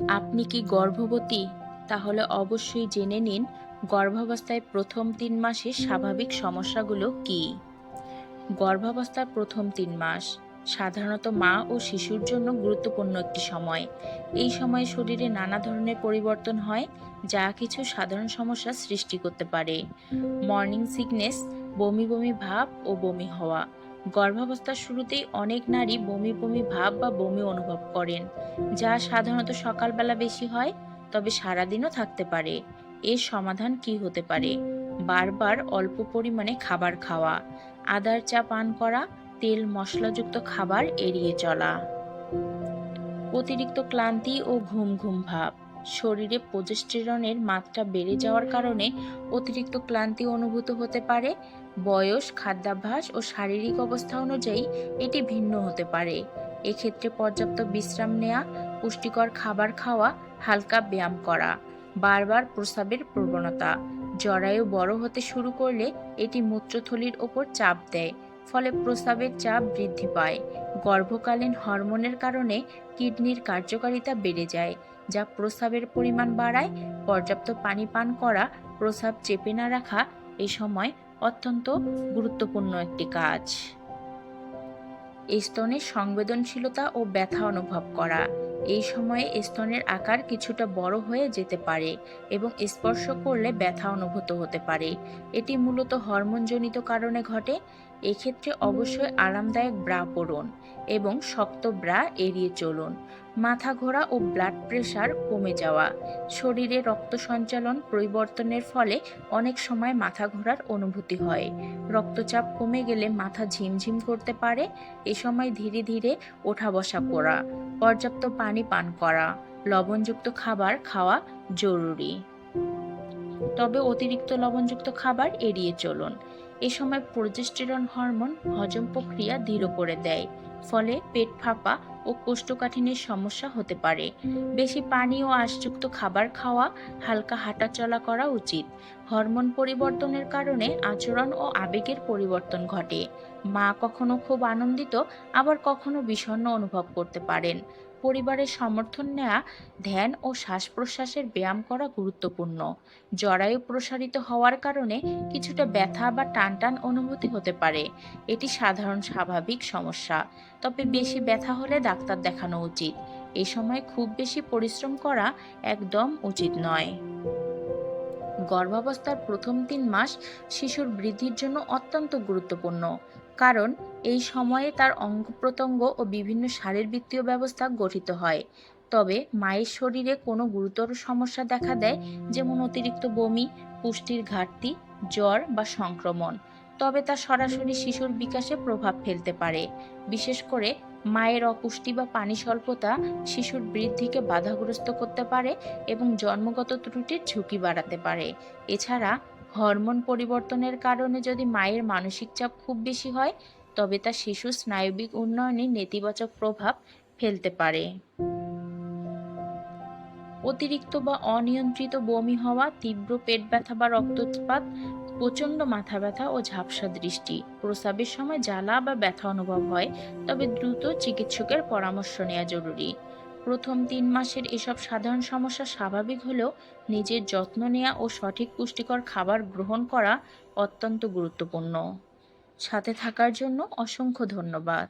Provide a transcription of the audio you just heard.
আপনি কি গর্ভবতী? তাহলে অবশ্যই জেনে নিন, গর্ভাবস্থায় প্রথম তিন মাসে স্বাভাবিক সমস্যাগুলো কি। গর্ভাবস্থার প্রথম তিন মাস, সাধারণত মা ও শিশুর জন্য গুরুত্বপূর্ণ একটি সময়। এই সময়ে শরীরে নানা ধরনের পরিবর্তন হয়, যা কিছু সাধারণ সমস্যা সৃষ্টি করতে পারে। মর্নিং সিকনেস, বমি বমি ভাব ও বমি হওয়া। গর্ভাবস্থার শুরুতেই অনেক নারী বমি বমি ভাব বা বমি অনুভব করেন, যা সাধারণত সকালবেলা বেশি হয়, তবে সারাদিনও থাকতে পারে। এর সমাধান কি হতে পারে? বারবার অল্প পরিমাণে খাবার খাওয়া, আদার চা পান করা, তেল মশলাযুক্ত খাবার এড়িয়ে চলা। অতিরিক্ত ক্লান্তি ও ঘুম ঘুম ভাব, শরীরে প্রজেস্টেরনের মাত্রা বেড়ে যাওয়ার কারণে অতিরিক্ত ক্লান্তি অনুভূত হতে পারে বয়স, খাদ্যাভ্যাস ও শারীরিক অবস্থা অনুযায়ী এটি ভিন্ন হতে পারে। এক্ষেত্রে পর্যাপ্ত বিশ্রাম নেওয়া পুষ্টিকর খাবার খাওয়া, হালকা ব্যায়াম করা, বারবার প্রস্রাবের প্রবণতা, জরায়ু বড় হতে শুরু করলে এটি মূত্রথলির ওপর চাপ দেয়, ফলে প্রস্রাবের চাপ বৃদ্ধি পায়। গর্ভকালীন হরমোনের কারণে কিডনির কার্যকারিতা বেড়ে যায়, যা প্রস্রাবের পরিমাণ বাড়ায়। পর্যাপ্ত পানি পান করা, প্রস্রাব চেপে না রাখা এই সময় অত্যন্ত গুরুত্বপূর্ণ একটি কাজ। এই স্তনের সংবেদনশীলতা ও ব্যথা অনুভব করা। এই সময়ে স্তনের আকার কিছুটা বড় হয়ে যেতে পারে এবং স্পর্শ করলে ব্যথা অনুভূত হতে পারে। এটি মূলত হরমোনজনিত কারণে ঘটে এক্ষেত্রে অবশ্যই আরামদায়ক ব্রা পরুন এবং শক্ত ব্রা এড়িয়ে চলুন। মাথা ঘোরা ও ব্লাড প্রেশার কমে যাওয়া। শরীরে রক্ত সঞ্চালন পরিবর্তনের ফলে অনেক সময় মাথা ঘোরার অনুভূতি হয়। রক্তচাপ কমে গেলে মাথা ঝিমঝিম করতে পারে। এ সময় ধীরে ধীরে ওঠা বসা করা পর্যাপ্ত পানি পান করা, লবণযুক্ত খাবার খাওয়া জরুরি। তবে অতিরিক্ত লবণযুক্ত খাবার এড়িয়ে চলুন। এ সময় প্রজেস্টেরন হরমোন হজম প্রক্রিয়া দৃঢ় করে দেয়, ফলে পেট ফাঁপা ও কোষ্ঠকাঠিন্যের সমস্যা হতে পারে। বেশি পানি ও আশযুক্ত খাবার খাওয়া, হালকা হাঁটাচলা করা উচিত। হরমোন পরিবর্তনের কারণে আচরণ ও আবেগের পরিবর্তন ঘটে। মা কখনো খুব আনন্দিত, আবার কখনো বিষণ্ণ অনুভব করতে পারেন। পরিবারের সমর্থন নেওয়া ধ্যান ও শ্বাস প্রশ্বাসের ব্যায়াম করা গুরুত্বপূর্ণ। জরায়ু প্রসারিত হওয়ার কারণে কিছুটা ব্যথা বা টানটান অনুভূতি হতে পারে। এটি সাধারণ স্বাভাবিক সমস্যা। তবে বেশি ব্যথা হলে ডাক্তার দেখানো উচিত। এ সময় খুব বেশি পরিশ্রম করা একদম উচিত নয়। গর্ভাবস্থার প্রথম তিন মাস শিশুর বৃদ্ধির জন্য অত্যন্ত গুরুত্বপূর্ণ। কারণ এই সময়ে তার অঙ্গ প্রত্যঙ্গ ও বিভিন্ন শারীরবৃত্তীয় ব্যবস্থা গঠিত হয়। তবে মায়ের শরীরে কোনো গুরুতর সমস্যা দেখা দেয়, যেমন অতিরিক্ত বমি, পুষ্টির ঘাটতি, জ্বর বা সংক্রমণ। তবে তা সরাসরি শিশুর বিকাশে প্রভাব ফেলতে পারে। বিশেষ করে মায়ের অপুষ্টি বা পানি স্বল্পতা শিশুর বৃদ্ধিকে বাধাগ্রস্ত করতে পারে এবং জন্মগত ত্রুটির ঝুঁকি বাড়াতে পারে। এছাড়া হরমোন পরিবর্তনের কারণে যদি মায়ের মানসিক চাপ খুব বেশি হয়, তবে তা শিশুর স্নায়বিক উন্নয়নে নেতিবাচক প্রভাব ফেলতে পারে। অতিরিক্ত বা অনিয়ন্ত্রিত বমি হওয়া, তীব্র পেট ব্যথা বা রক্তপাত, প্রচণ্ড মাথা ব্যথা ও ঝাপসা দৃষ্টি। প্রস্রাবের সময় জ্বালা বা ব্যথা অনুভব হয়, তবে দ্রুত চিকিৎসকের পরামর্শ নেওয়া জরুরি। প্রথম তিন মাসের এসব সাধারণ সমস্যা স্বাভাবিক হলেও নিজের যত্ন নেওয়া ও সঠিক পুষ্টিকর খাবার গ্রহণ করা অত্যন্ত গুরুত্বপূর্ণ। সাথে থাকার জন্য অসংখ্য ধন্যবাদ।